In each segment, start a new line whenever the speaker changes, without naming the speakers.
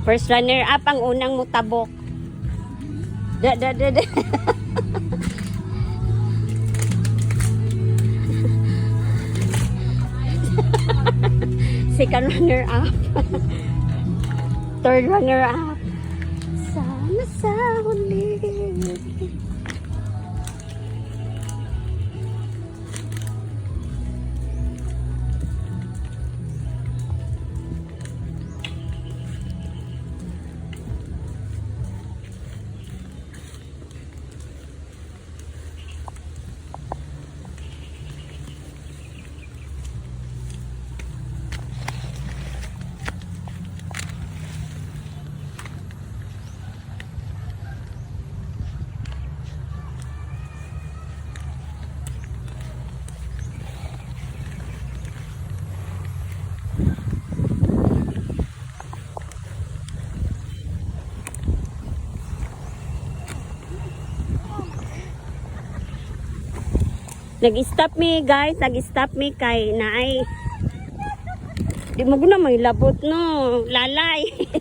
First runner up ang unang mutabok. Da, da, da, da. Second runner up. Third runner up. Sana sa huli. Nag-stop me guys, nag-stop me kay naay. Di mo na may labot no, lalay.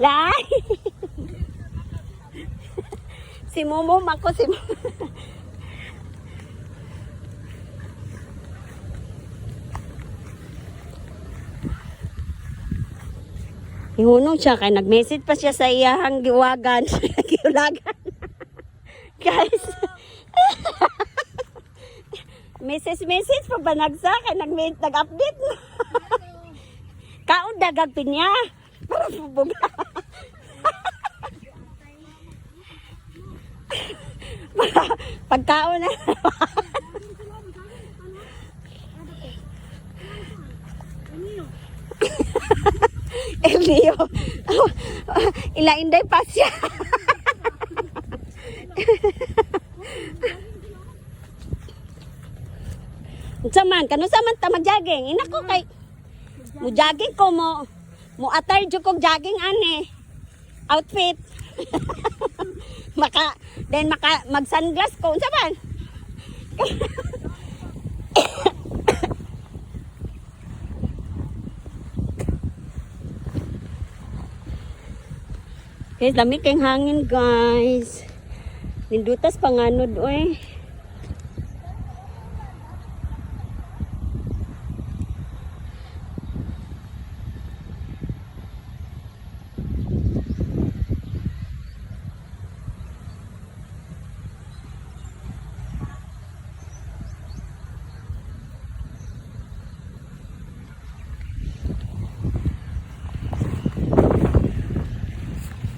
Lay. si Momo ako si Momo. Ihunong siya kay nag-message pa siya sa iyahang giwagan. Giulagan. Guys. message message pa ba nagsa kay nag nag-update mo. Kaon dagag pinya. Para pubuga. Pagkaon na. El Nio. Ilainday pa siya. Saman, kano saman ta mag-jogging? Ina ko kay mo jogging ko mo mo attire jud kog jogging ane. Outfit. maka then maka mag sunglass ko unsa man? Guys, lamig kayong hangin, guys. Nindutas panganod, oy.